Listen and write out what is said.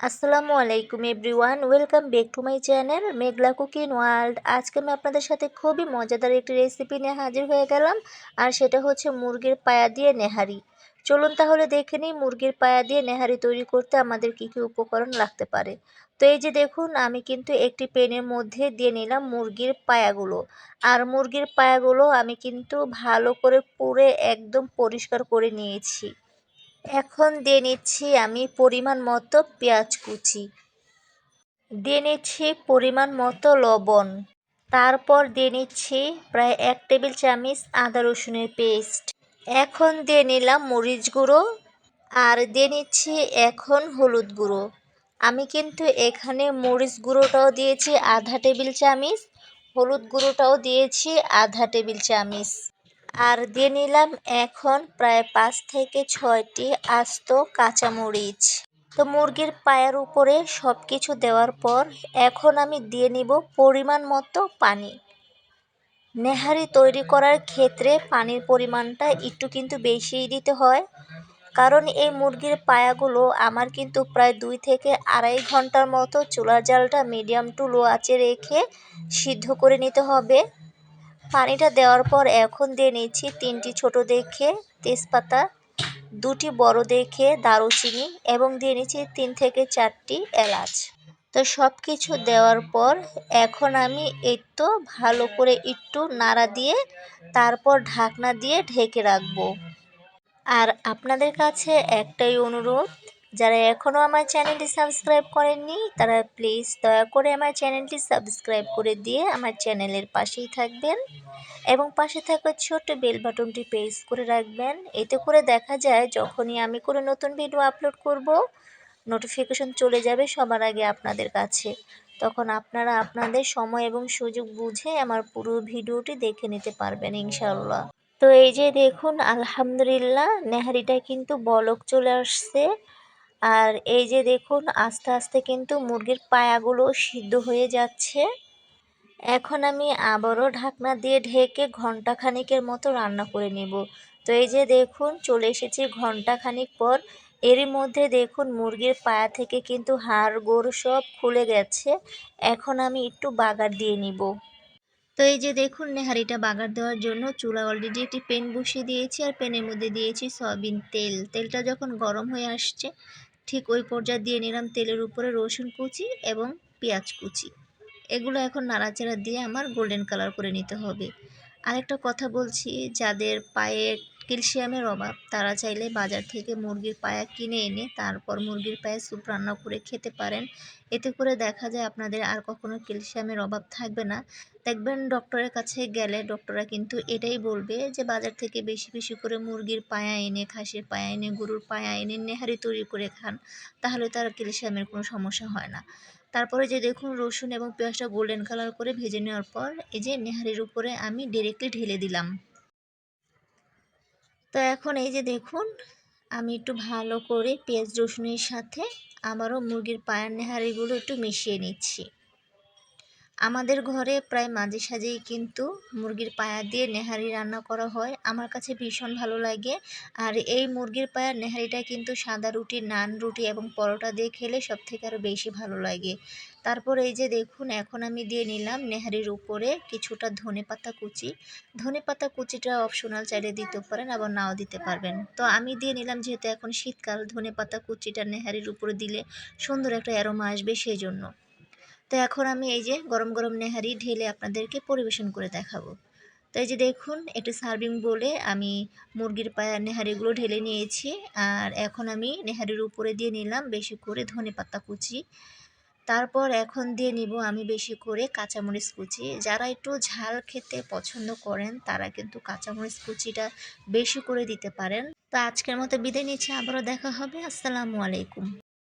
আসসালামু আলাইকুম everyone, welcome back to my channel Meghla cooking world. আজকে আমি আপনাদের সাথে খুবই মজাদার একটি রেসিপি নিয়ে হাজির হয়ে গেলাম, আর সেটা হচ্ছে মুরগির পায়া দিয়ে নেহারি। চলুন তাহলে দেখে নিই মুরগির পায়া দিয়ে নেহারি তৈরি করতে আমাদের কী কী উপকরণ লাগতে পারে। তো এই যে দেখুন, আমি কিন্তু একটি পেনের মধ্যে দিয়ে নিলাম মুরগির পায়াগুলো। আর মুরগির পায়াগুলো আমি কিন্তু ভালো করে পুড়ে একদম পরিষ্কার করে নিয়েছি। এখন দিয়ে নিচ্ছি আমি পরিমাণ মতো পেঁয়াজ কুচি। দিয়ে নিচ্ছি পরিমাণ মতো লবণ। তারপর দিয়ে নিচ্ছি প্রায় এক টেবিল চামচ আদা রসুনের পেস্ট। এখন দিয়ে নিলাম মরিচ গুঁড়ো আর দিয়ে নিচ্ছি এখন হলুদ গুঁড়ো। আমি কিন্তু এখানে মরিচ গুঁড়োটাও দিয়েছি আধা টেবিল চামচ, হলুদ গুঁড়োটাও দিয়েছি আধা টেবিল চামচ। আর দিয়ে নিলাম এখন প্রায় পাঁচ থেকে ছয়টি আস্ত কাঁচামরিচ। তো মুরগির পায়ের উপরে সব কিছু দেওয়ার পর এখন আমি দিয়ে নিব পরিমাণ মতো পানি। নেহারি তৈরি করার ক্ষেত্রে পানির পরিমাণটা একটু কিন্তু বেশিই দিতে হয়, কারণ এই মুরগির পায়াগুলো আমার কিন্তু প্রায় দুই থেকে আড়াই ঘণ্টার মতো চুলার জালটা মিডিয়াম টু লো আঁচে রেখে সিদ্ধ করে নিতে হবে। পানিটা দেওয়ার পর এখন দিয়ে নিচ্ছি তিনটি ছোট দেখে তেজপাতা, দুটি বড় দেখে দারুচিনি এবং দিয়ে নিচ্ছি তিন থেকে চারটি এলাচ। তো সব কিছু দেওয়ার পর এখন আমি একটু ভালো করে একটু নাড়া দিয়ে তারপর ঢাকনা দিয়ে ঢেকে রাখব। আর আপনাদের কাছে একটাই অনুরোধ যারা এখনও আমার চ্যানেলটি সাবস্ক্রাইব করেননি, তারা প্লিজ দয়া করে আমার চ্যানেলটি সাবস্ক্রাইব করে দিয়ে আমার চ্যানেলের পাশেই থাকবেন এবং পাশে থাকা ছোট্ট বেল বাটনটি প্রেস করে রাখবেন। এতে করে দেখা যায় যখনই আমি কোনো নতুন ভিডিও আপলোড করব নোটিফিকেশন চলে যাবে সবার আগে আপনাদের কাছে। তখন আপনারা আপনাদের সময় এবং সুযোগ বুঝে আমার পুরো ভিডিওটি দেখে নিতে পারবেন ইনশাল্লাহ তো এই যে দেখুন, আলহামদুলিল্লাহ নেহারিটা কিন্তু বলক চলে আসছে। আর এই যে দেখুন, আস্তে আস্তে কিন্তু মুরগির পায়াগুলো সিদ্ধ হয়ে যাচ্ছে। এখন আমি আবারও ঢাকনা দিয়ে ঢেকে ঘণ্টা খানিকের মতো রান্না করে নেব। তো এই যে দেখুন, চলে এসেছি ঘণ্টা খানিক পর। এরই মধ্যে দেখুন, মুরগির পায়া থেকে কিন্তু হাড়, গোড় সব খুলে গেছে। এখন আমি একটু বাগার দিয়ে নিব। তো এই যে দেখুন, নেহারিটা বাগার দেওয়ার জন্য চুলা অলরেডি একটি পেন বসিয়ে দিয়েছি। আর পেনের মধ্যে দিয়েছি সয়াবিন তেল। তেলটা যখন গরম হয়ে আসছে ঠিক ওই পর্যায়ে দিয়ে নিলাম তেলের উপরে রসুন কুচি এবং পেঁয়াজ কুচি। এগুলো এখন নাড়াচাড়া দিয়ে আমার গোল্ডেন কালার করে নিতে হবে। আরেকটা কথা বলছি, যাদের পায়ে ক্যালসিয়ামের অভাব। তারা চাইলে বাজার থেকে মুরগির পায়া কিনে এনে তারপর মুরগির পায়ে স্যুপ রান্না করে খেতে পারেন। এতে করে দেখা যায় আপনাদের আর কখনো ক্যালসিয়ামের অভাব থাকবে না। দেখবেন ডক্টরের কাছে গেলে ডক্টররা কিন্তু এটাই বলবে যে, বাজার থেকে বেশি বেশি করে মুরগির পায়া এনে, খাসির পায়া এনে, গরুর পায়া এনে নেহারি তৈরি করে খান, তাহলে তার ক্যালসিয়ামের কোনো সমস্যা হয় না। তারপরে যে দেখুন রসুন এবং পেঁয়াজটা গোল্ডেন কালার করে ভেজে নেওয়ার পর, এই যে নেহারির উপরে আমি ডিরেক্টলি ঢেলে দিলাম। তো এখন এই যে দেখুন, আমি একটু ভালো করে পেঁয়াজ রসুনের সাথে আমারও মুরগির পায়ের নেহারিগুলো একটু মিশিয়ে নিচ্ছি। আমাদের ঘরে প্রায় মাঝে সাঝেই কিন্তু মুরগির পায়া দিয়ে নেহারি রান্না করা হয়। আমার কাছে ভীষণ ভালো লাগে। আর এই মুরগির পায়ার নেহারিটা কিন্তু সাদা রুটি, নান রুটি এবং পরোটা দিয়ে খেলে সব থেকে আরও বেশি ভালো লাগে। তারপর এই যে দেখুন, এখন আমি দিয়ে নিলাম নেহারির উপরে কিছুটা ধনে পাতা কুচি। ধনে পাতা কুচিটা অপশনাল চাইলে দিতে পারেন, আবার নাও দিতে পারবেন। তো আমি দিয়ে নিলাম যেহেতু এখন শীতকাল, ধনে পাতা কুচিটা নেহারির উপরে দিলে সুন্দর একটা অ্যারোমা আসবে সেই জন্য তো এখন আমি এই যে গরম গরম নেহারি ঢেলে আপনাদেরকে পরিবেশন করে দেখাবো। তো এই যে দেখুন, একটু সার্ভিং বলে আমি মুরগির পায়া নেহারিগুলো ঢেলে নিয়েছি। আর এখন আমি নেহারির উপরে দিয়ে নিলাম বেশি করে ধনে পাতা কুচি। তারপর এখন দিয়ে নিব আমি বেশি করে কাঁচামরিচ কুচি। যারা একটু ঝাল খেতে পছন্দ করেন, তারা কিন্তু কাঁচামরিচ কুচিটা বেশি করে দিতে পারেন। তো আজকের মতো বিদায় নিচ্ছি, আবারও দেখা হবে। আসসালামু আলাইকুম।